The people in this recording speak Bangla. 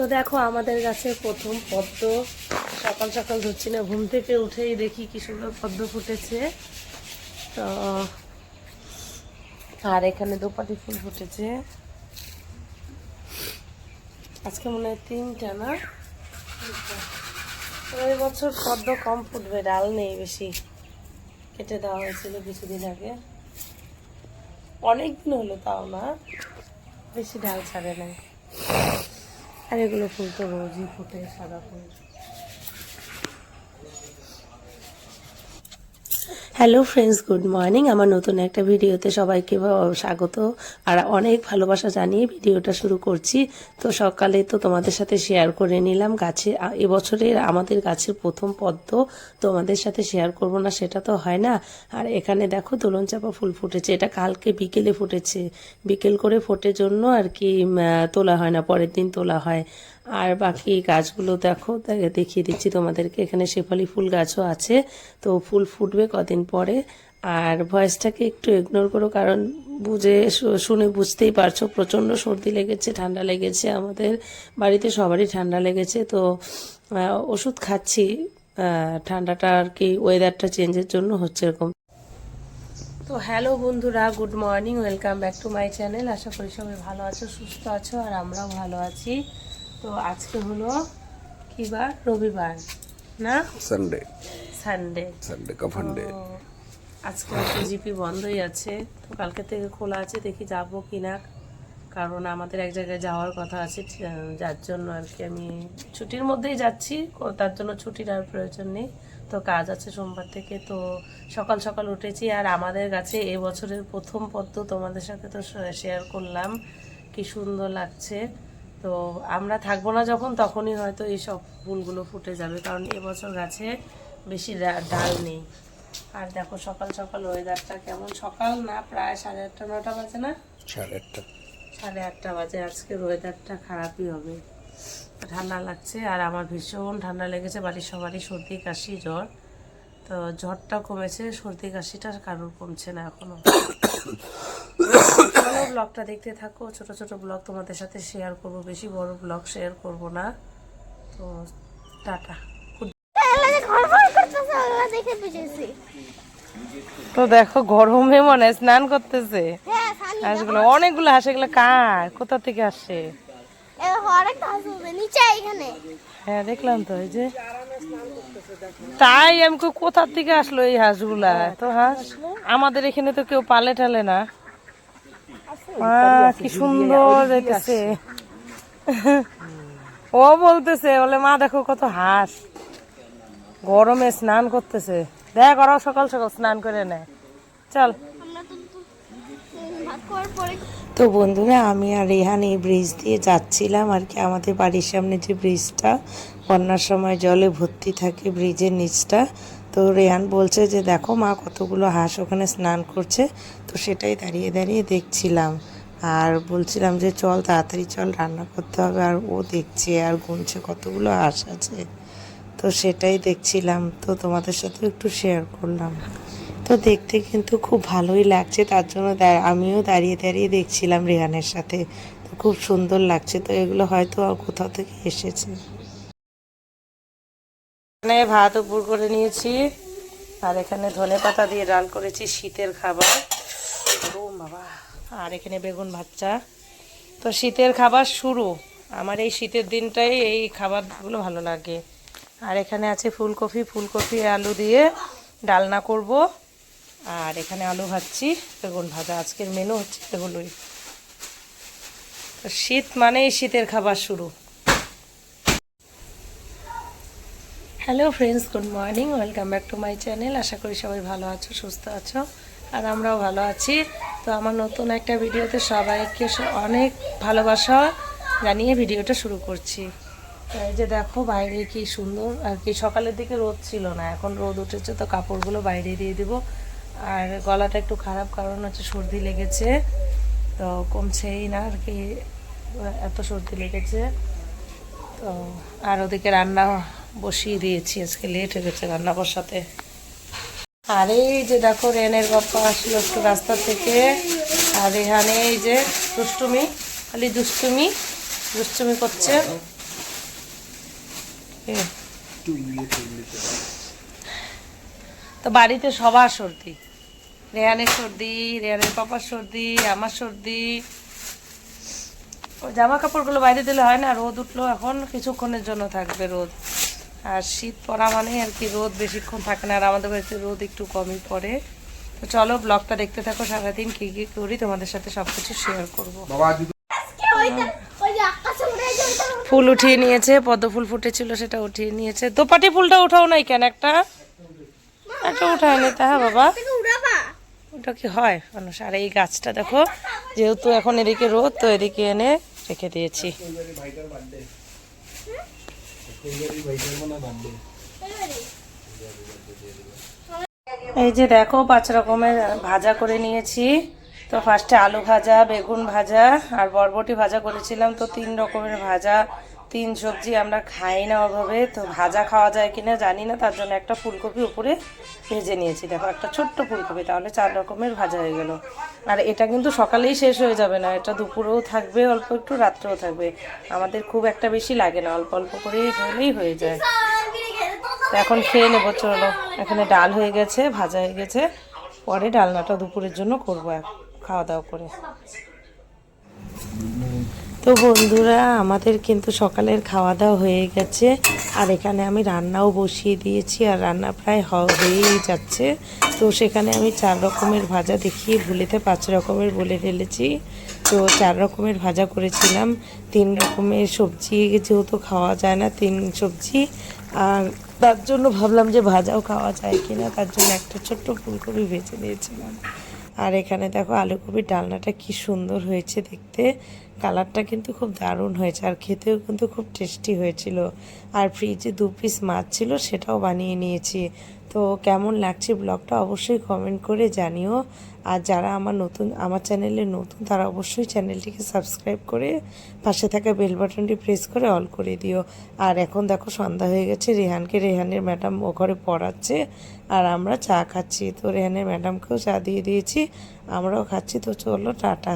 তো দেখো আমাদের গাছে প্রথম পদ্ম। সকাল সকাল ধরছি না, ঘুম থেকে উঠেই দেখি কি সুন্দর পদ্ম ফুটেছে। তো, আর এখানে দোপাটি ফুল ফুটেছে। আজকে মনে হয় তিনটা না? এই বছর পদ্ম কম ফুটবে, ডাল নেই বেশি। কেটে দেওয়া হয়েছিল কিছুদিন আগে। অনেক দিন হলো তাও না, বেশি ডাল ছাড়ে নাই। আর এগুলো ফুল তো রোজই ফুটে সাদা ফুল। হ্যালো ফ্রেন্ডস গুড মর্নিং আমার নতুন একটা ভিডিওতে সবাইকে স্বাগত। আর অনেক ভালোবাসা জানিয়ে ভিডিওটা শুরু করছি। তো সকালে তো তোমাদের সাথে শেয়ার করে নিলাম গাছে। এবছরের আমাদের গাছের প্রথম পদ্ম তোমাদের সাথে শেয়ার করব না, সেটা তো হয় না। আর এখানে দেখো দোলন চাপা ফুল ফুটেছে। এটা কালকে বিকেলে ফুটেছে। বিকেল করে ফোটে জন্য আর কি তোলা হয় না, পরের দিন তোলা হয়। আর বাকি গাছগুলো দেখো দেখিয়ে দিচ্ছি তোমাদেরকে। এখানে শেফালি ফুল গাছও আছে, তো ফুল ফুটবে কদিন পরে। আর ভয়েসটাকে একটু ইগনোর করো, কারণ বুঝে শুনে বুঝতেই পারছ, প্রচণ্ড সর্দি লেগেছে, ঠান্ডা লেগেছে আমাদের বাড়িতে, সবারই ঠান্ডা লেগেছে। তো ওষুধ খাচ্ছি ঠান্ডাটা আর কি ওয়েদারটা চেঞ্জের জন্য হচ্ছে এরকম। তো হ্যালো বন্ধুরা, good morning, welcome back to my channel. আশা করি সবাই ভালো আছো, সুস্থ আছো, আর আমরাও ভালো আছি। তো আজকে হলো কি বার রবিবার না? সানডে সানডে সানডে কফন ডে আজকে জিপি বন্ধই আছে তো কালকে থেকে খোলা আছে দেখি যাব কি না। কারণ আমাদের এক জায়গায় যাওয়ার কথা আছে যার জন্য আর কি আমি ছুটির মধ্যেই যাচ্ছি তার জন্য ছুটির আর প্রয়োজন নেই। তো কাজ আছে সোমবার থেকে তো সকাল সকাল উঠেছি। আর আমাদের কাছে এবছরের প্রথম পদ্ম তোমাদের সাথে তো শেয়ার করলাম কি সুন্দর লাগছে। তো আমরা থাকব না যখন তখনই হয়তো এইসব ফুলগুলো ফুটে যাবে কারণ এবছর গাছে বেশি ডাল নেই। আর দেখো সকাল সকাল ওয়েদারটা কেমন। সকাল না প্রায় সাড়ে আটটা নটা বাজে না? সাড়ে আটটা। সাড়ে আটটা বাজে আজকের ওয়েদারটা খারাপই হবে। ঠান্ডা লাগছে আর আমার ভীষণ ঠান্ডা লেগেছে বাড়ির সবারই সর্দি কাশি জ্বর। তো জ্বরটা কমেছে সর্দি কাশিটা কারোর কমছে না এখনও। চলো ব্লগটা দেখতে থাকো ছোট ছোট ব্লগ তোমাদের সাথে শেয়ার করব বেশি বড় ব্লগ শেয়ার করব না। তো টাটা। তো দেখো গরমে মনে হয় স্নান করতেছে। হাঁসগুলো অনেকগুলো হাঁস এগুলো কার? কোথা থেকে হ্যাঁ তাই আমি কই কোথা থেকে আসলো এই হাঁসগুলা? তো হাঁস। আমাদের এখানে তো কেউ পালে টালে না। কি সুন্দর যাইতেছে ও বলতেছে, বলে, মা, দেখো কত হাঁস। গরমে স্নান করতেছে। দেখ, ওরাও সকাল সকাল স্নান করে নেয়। চল আমরা তো তো ভাত খাওয়ার পরে তো বন্ধুরা, আমি আর রেহান এই ব্রিজ দিয়ে যাচ্ছিলাম আর কি। আমাদের বাড়ির সামনে যে ব্রিজটা বন্যার সময় জলে ভর্তি থাকে ব্রিজের নিচটা। তো রেহান বলছে যে, দেখো মা কতগুলো হাঁস ওখানে স্নান করছে। তো সেটাই দাঁড়িয়ে দাঁড়িয়ে দেখছিলাম। আর বলছিলাম যে, চল তাড়াতাড়ি চল, রান্না করতে হবে। আর ও দেখছে আর গুনছে কতগুলো হাঁস আছে। তো সেটাই দেখছিলাম। তো তোমাদের সাথে একটু শেয়ার করলাম। তো দেখতে কিন্তু খুব ভালোই লাগছে, তার জন্য আমিও দাঁড়িয়ে দাঁড়িয়ে দেখছিলাম রেহানের সাথে। তো খুব সুন্দর লাগছে, তো এগুলো হয়তো আর কোথাও থেকে এসেছে। এখানে ভাত উপর করে নিয়েছি, আর এখানে ধনে পাতা দিয়ে ডাল করেছি, শীতের খাবার। ও বাবা, আর এখানে বেগুন ভাজা। তো শীতের খাবার শুরু, আমার এই শীতের দিনটাই এই খাবারগুলো ভালো লাগে। আর এখানে আছে ফুলকপি ফুলকপি, আলু দিয়ে ডালনা করব। আর এখানে আলু ভাজছি, বেগুন ভাজা। আজকের মেনু হচ্ছে এগুলোই শীত মানেই শীতের খাবার শুরু। Hello friends good morning welcome back to my channel আশা করি সবাই ভালো আছো, সুস্থ আছো, আর আমরাও ভালো আছি। তো আমার নতুন একটা ভিডিওতে সবাইকে অনেক ভালোবাসা জানিয়ে ভিডিওটা শুরু করছি। এই যে দেখো বাইরে কি সুন্দর, আর কি সকালের দিকে রোদ ছিল না, এখন রোদ উঠেছে, তো কাপড়গুলো বাইরে দিয়ে দিব। আর গলাটা একটু খারাপ কারণ হচ্ছে সর্দি লেগেছে তো কমছেই না আর কি এত সর্দি লেগেছে। তো আর ওদিকে রান্না বসিয়ে দিয়েছি আজকে লেট হয়ে গেছে রান্না বসাতে। আর এই যে দেখো রেনের বাপ্পা আসলো একটু রাস্তা থেকে। আর এখানে এই যে দুষ্টুমি খালি দুষ্টুমি দুষ্টুমি করছে। তো বাড়িতে সবার সর্দি। রেহানের সর্দি রেহানের পাপার সর্দি আমার সর্দি। জামা কাপড়গুলো বাইরে দিলে হয় না রোদ উঠল এখন কিছুক্ষণের জন্য থাকবে রোদ। আর শীত পড়া মানে আর কি রোদ বেশিক্ষণ থাকে না আর আমাদের বাড়িতে রোদ একটু কমই পড়ে। তো চলো ব্লগটা দেখতে থাকো সারাদিন কী কী করি তোমাদের সাথে সব কিছু শেয়ার করব ফুল উঠিয়ে নিয়েছে পদ্ম ফুল ফুটেছিল সেটা উঠিয়ে নিয়েছে। দোপাটি ফুলটা উঠাও নাই কেন একটা? একটা উঠায় নিতে হ্যাঁ বাবা। কি হয়? মানুষ, আর এই গাছটা দেখো, যেহেতু এখন এদিকে রোদ, তো এদিকে এনে রেখে দিয়েছি। এই যে দেখো, পাঁচ রকমের ভাজা করে নিয়েছি। তো ফার্স্টে আলু ভাজা, বেগুন ভাজা, আর বরবটি ভাজা করেছিলাম, তো তিন রকমের ভাজা। তিন সবজি আমরা খাই না ওভাবে, তো ভাজা খাওয়া যায় কিনা জানি না, তার জন্য একটা ফুলকপি উপরে ভেজে নিয়েছি। দেখো, একটা ছোট্ট ফুলকপি, তাহলে চার রকমের ভাজা হয়ে গেল। আর এটা কিন্তু সকালেই শেষ হয়ে যাবে না, এটা দুপুরেও থাকবে, অল্প একটু রাত্রেও থাকবে। আমাদের খুব একটা বেশি লাগে না, অল্প অল্প করেই হলেই হয়ে যায়। এখন খেয়ে নেব, চলো। এখানে ডাল হয়ে গেছে, ভাজা হয়ে গেছে। পরে ডালনাটা দুপুরের জন্য করব খাওয়া দাওয়া করে। তো বন্ধুরা, আমাদের কিন্তু সকালের খাওয়া দাওয়া হয়ে গেছে। আর এখানে আমি রান্নাও বসিয়ে দিয়েছি আর রান্না প্রায় হয়েই যাচ্ছে। তো সেখানে আমি চার রকমের ভাজা দেখিয়ে ভুলেতে পাঁচ রকমের বলে ফেলেছি। তো চার রকমের ভাজা করেছিলাম। তিন রকমের সবজি, যেহেতু খাওয়া যায় না তিন সবজি। আর তার জন্য ভাবলাম যে ভাজাও খাওয়া যায় কিনা, তার জন্য একটা ছোট্ট ফুলকপি ভেজে দিয়েছিলাম আর এখানে দেখো আলুকপির ডালনাটা কি সুন্দর হয়েছে দেখতে। কালারটা কিন্তু খুব দারুণ হয়েছে আর খেতেও কিন্তু খুব টেস্টি হয়েছিল। আর ফ্রিজে দু পিস মাছ ছিল, সেটাও বানিয়ে নিয়েছি। তো কেমন লাগছে ব্লগটা অবশ্যই কমেন্ট করে জানিও। আর যারা আমার নতুন, আমার চ্যানেলে নতুন, তারা অবশ্যই চ্যানেলটিকে সাবস্ক্রাইব করে পাশে থাকা বেল বাটনটি প্রেস করে অল করে দিও। আর এখন দেখো সন্ধ্যা হয়ে গেছে, রেহানকে রেহানের ম্যাডাম ও ঘরে পড়াচ্ছে, আর আমরা চা খাচ্ছি। তো রেহানের ম্যাডামকেও চা দিয়ে দিয়েছি, আমরাও খাচ্ছি। তো চলো টাটা।